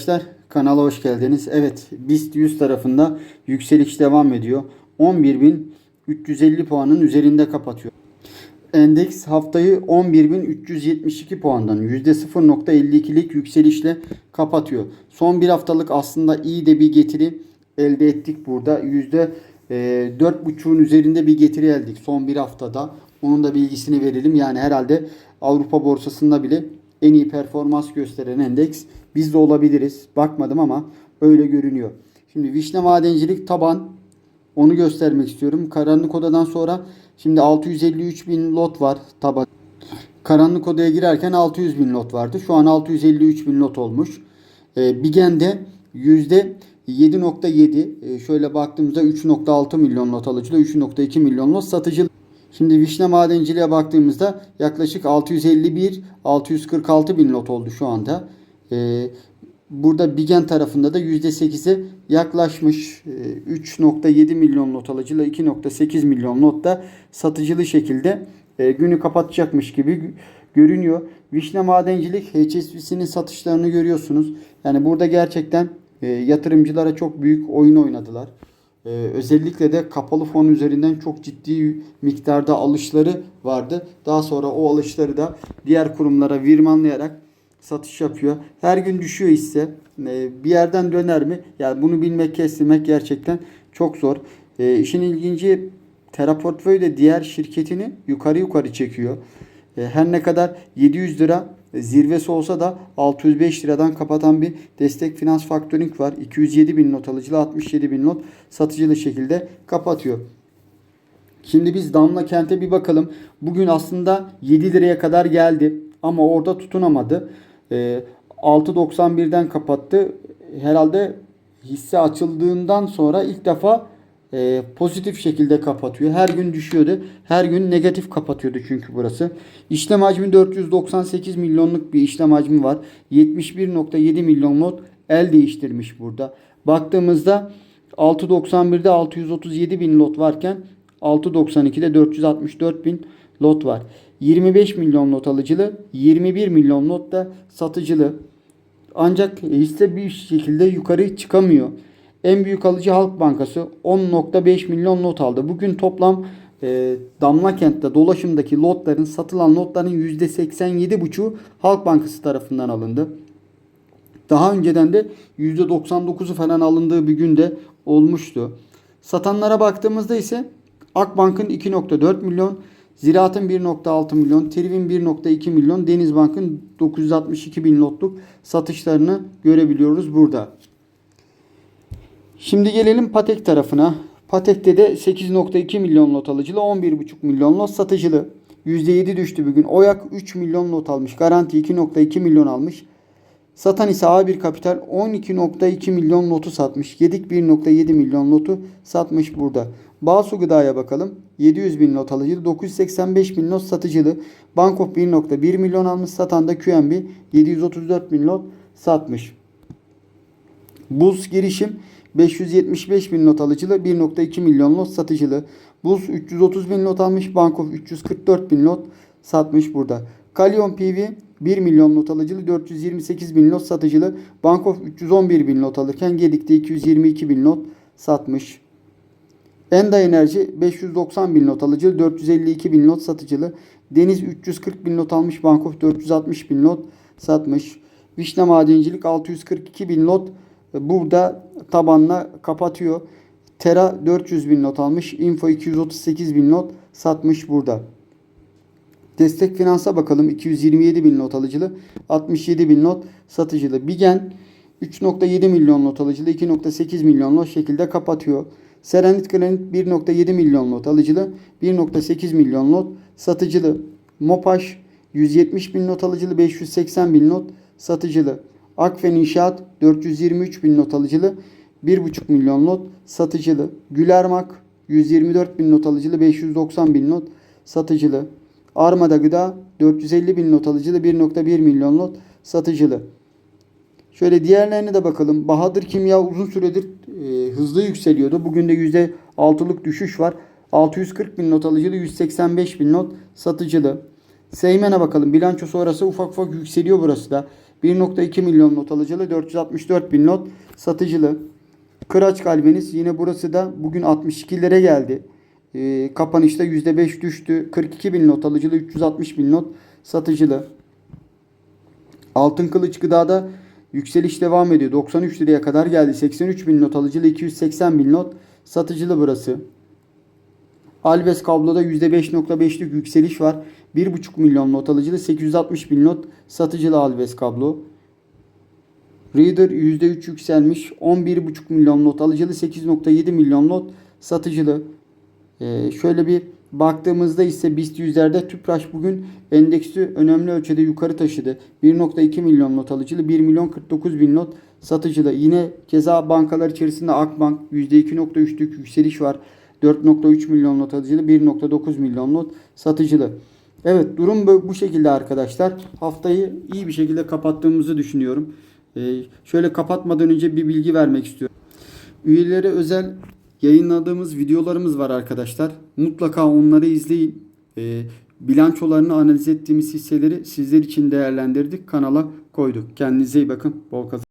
arkadaşlar kanala hoş geldiniz. Evet BIST 100 tarafında yükseliş devam ediyor. 11.350 puanın üzerinde kapatıyor. Endeks haftayı 11.372 puandan %0.52'lik yükselişle kapatıyor. Son bir haftalık aslında iyi de bir getiri elde ettik burada. %4.5'un üzerinde bir getiri elde ettik son bir haftada. Onun da bilgisini verelim. Yani herhalde Avrupa borsasında bile en iyi performans gösteren endeks biz de olabiliriz. Bakmadım ama öyle görünüyor. Şimdi Vişne Madencilik taban onu göstermek istiyorum. Karanlık odadan sonra şimdi 653 bin lot var taban. Karanlık odaya girerken 600 bin lot vardı. Şu an 653 bin lot olmuş. E, Bigen'de yüzde 7.7 e, şöyle baktığımızda 3.6 milyon lot alıcılı 3.2 milyon lot satıcı. Şimdi vişne madenciliğe baktığımızda yaklaşık 651-646 bin lot oldu şu anda. E, burada Bigen tarafında da %8'e yaklaşmış. E, 3.7 milyon lot alıcıyla 2.8 milyon lot da satıcılı şekilde e, günü kapatacakmış gibi gö- görünüyor. Vişne Madencilik HSBC'nin satışlarını görüyorsunuz. Yani burada gerçekten e, yatırımcılara çok büyük oyun oynadılar. E, özellikle de kapalı fon üzerinden çok ciddi miktarda alışları vardı. Daha sonra o alışları da diğer kurumlara virmanlayarak satış yapıyor. Her gün düşüyor hisse. E, bir yerden döner mi? Yani bunu bilmek, kestirmek gerçekten çok zor. E, işin ilginci Teraportföy de diğer şirketini yukarı yukarı çekiyor. E, her ne kadar 700 lira zirvesi olsa da 605 liradan kapatan bir destek finans faktörink var. 207 bin not alıcılı 67 bin not satıcılı şekilde kapatıyor. Şimdi biz Damla Kent'e bir bakalım. Bugün aslında 7 liraya kadar geldi ama orada tutunamadı. Ee, 6.91'den kapattı. Herhalde hisse açıldığından sonra ilk defa e, pozitif şekilde kapatıyor. Her gün düşüyordu. Her gün negatif kapatıyordu çünkü burası. İşlem hacmi 498 milyonluk bir işlem hacmi var. 71.7 milyon lot el değiştirmiş burada. Baktığımızda 6.91'de 637 bin lot varken 6.92'de 464 bin lot var. 25 milyon lot alıcılı, 21 milyon lot da satıcılı. Ancak hisse bir şekilde yukarı çıkamıyor. En büyük alıcı Halk Bankası 10.5 milyon lot aldı. Bugün toplam e, Damla Kent'te dolaşımdaki lotların satılan lotların %87,5'u Halk Bankası tarafından alındı. Daha önceden de %99'u falan alındığı bir günde olmuştu. Satanlara baktığımızda ise Akbank'ın 2.4 milyon, Ziraat'ın 1.6 milyon, Triv'in 1.2 milyon, Denizbank'ın 962 bin lotluk satışlarını görebiliyoruz burada. Şimdi gelelim Patek tarafına. Patek'te de 8.2 milyon lot alıcılı, 11.5 milyon lot satıcılı. %7 düştü bugün. Oyak 3 milyon lot almış. Garanti 2.2 milyon almış. Satan ise A1 Kapital 12.2 milyon notu satmış. Gedik 1.7 milyon notu satmış burada. Bağsu Gıda'ya bakalım. 700 bin not alıcılı, 985 bin not satıcılı. Bankof 1.1 milyon almış. Satan da QNB 734 bin not satmış. Buz girişim 575 bin not alıcılı 1.2 milyon lot satıcılı. Buz 330 bin lot almış. Bankof 344 bin lot satmış burada. Kalyon PV 1 milyon not alıcılı 428 bin lot satıcılı. Bankof 311 bin lot alırken Gedik'te 222 bin lot satmış. Enda Enerji 590 bin lot alıcılı 452 bin lot satıcılı. Deniz 340 bin lot almış. Bankof 460 bin lot satmış. Vişne Madencilik 642 bin lot burada tabanla kapatıyor. Tera 400 bin not almış. Info 238 bin not satmış burada. Destek finansa bakalım. 227 bin not alıcılı. 67 bin not satıcılı. Bigen 3.7 milyon not alıcılı. 2.8 milyon not şekilde kapatıyor. Serenit Granit 1.7 milyon not alıcılı. 1.8 milyon not satıcılı. Mopaş 170 bin not alıcılı. 580 bin not satıcılı. Akfen İnşaat 423 bin not alıcılı. 1.5 milyon not satıcılı. Gülermak 124 bin not alıcılı. 590 bin not satıcılı. Armada Gıda 450 bin not alıcılı 1.1 milyon lot satıcılı. Şöyle diğerlerine de bakalım. Bahadır Kimya uzun süredir e, hızlı yükseliyordu. Bugün de %6'lık düşüş var. 640 bin not alıcılı 185 bin not satıcılı. Seymen'e bakalım. Bilanço sonrası ufak ufak yükseliyor burası da. 1.2 milyon not alıcılı 464 bin not satıcılı. Kıraç kalbiniz yine burası da bugün 62'lere geldi. Ee, kapanışta %5 düştü. 42 bin not alıcılı 360 bin not satıcılı. Altın Kılıç Gıda'da yükseliş devam ediyor. 93 liraya kadar geldi. 83 bin not alıcılı 280 bin not satıcılı burası. Albes kabloda %5.5'lik yükseliş var. 1.5 milyon not alıcılı 860 bin not satıcılı Albes kablo. Reader %3 yükselmiş. 11.5 milyon not alıcılı 8.7 milyon not satıcılı. Ee, şöyle bir baktığımızda ise BIST yüzlerde Tüpraş bugün endeksi önemli ölçüde yukarı taşıdı. 1.2 milyon not alıcılı 1 milyon 49 bin not satıcılı. Yine keza bankalar içerisinde Akbank %2.3'lük yükseliş var. 4.3 milyon not alıcılı 1.9 milyon not satıcılı. Evet durum bu şekilde arkadaşlar. Haftayı iyi bir şekilde kapattığımızı düşünüyorum. Ee, şöyle kapatmadan önce bir bilgi vermek istiyorum. Üyelere özel yayınladığımız videolarımız var arkadaşlar. Mutlaka onları izleyin. Ee, bilançolarını analiz ettiğimiz hisseleri sizler için değerlendirdik. Kanala koyduk. Kendinize iyi bakın. Bol kazanç.